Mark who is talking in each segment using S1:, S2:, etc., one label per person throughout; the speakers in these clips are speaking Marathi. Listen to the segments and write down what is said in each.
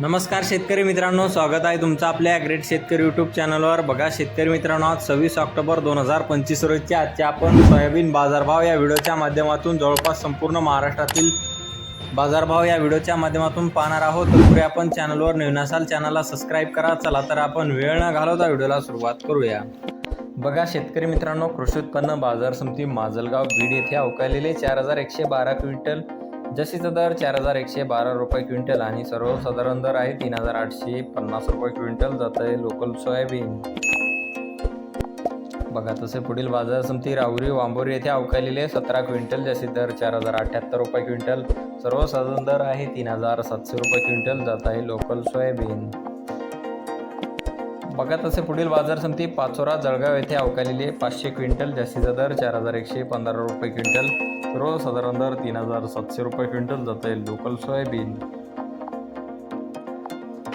S1: नमस्कार शेतकरी मित्रांनो स्वागत आहे तुमचं आपल्या ग्रेट शेतकरी यूट्यूब चॅनलवर बघा शेतकरी मित्रांनो आज सव्वीस ऑक्टोबर दोन हजार पंचवीस रोजच्या आजच्या आपण सोयाबीन बाजारभाव या व्हिडिओच्या माध्यमातून जवळपास संपूर्ण महाराष्ट्रातील बाजारभाव या व्हिडिओच्या माध्यमातून पाहणार आहोत. तत्पूर्वी आपण चॅनलवर नवीन असाल चॅनलला सबस्क्राईब करा. चला तर आपण वेळ न घालवता व्हिडिओला सुरुवात करूया. बघा शेतकरी मित्रांनो कृषी उत्पन्न बाजार समिती माजलगाव बीड येथे अवकालेले चार हजार एकशे बारा क्विंटल जशीचा दर चार हजार एकशे बारा रुपये क्विंटल आणि सर्वसाधारण दर आहे तीन हजार आठशे पन्नास रुपये क्विंटल जात आहे लोकल सोयाबीन. बघा तसे पुढील बाजार समिती राहुरी वांबोरी येथे अवकालेले सतरा क्विंटल जसे दर चार हजार अठ्ठ्याहत्तर रुपये क्विंटल. सर्वसाधारण दर आहे तीन हजार सातशे रुपये क्विंटल जात आहे लोकल सोयाबीन. बघा तसे पुढील बाजार समिती पाचोरा जळगाव येथे अवकालेले पाचशे क्विंटल जास्तीचा दर चार हजार एकशे पंधरा रुपये क्विंटल. रोज साधारण दर तीन हजार सातशे रुपये क्विंटल जात आहे. Local soybean.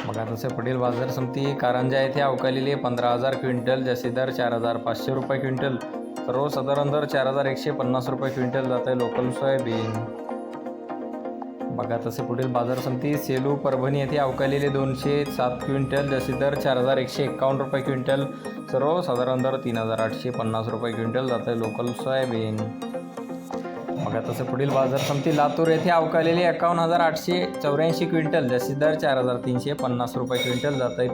S1: बघा तसे पुढील बाजार समिती कारंजा येथे अवकालेले पंधरा हजार क्विंटल जास्ती दर चार हजार पाचशे रुपये क्विंटल. रोज साधारण दर चार हजार एकशे पन्नास रुपये क्विंटल जात आहे. Local soybean. बघा तसे पुढील बाजार समिती सेलू परभणी येथे अवकालेले दोनशे सात क्विंटल जसे दर चार हजार एकशे एकावन्न रुपये क्विंटल सर्वसाधारण दर तीन हजार आठशे पन्नास रुपये क्विंटल जात आहे लोकल सोयाबीन. बघा तसे पुढील बाजार समिती लातूर येथे अवकालेले एकावन्न हजार आठशे चौऱ्याऐंशी क्विंटल जसे दर चार हजार तीनशे पन्नास रुपये क्विंटल जात आहे.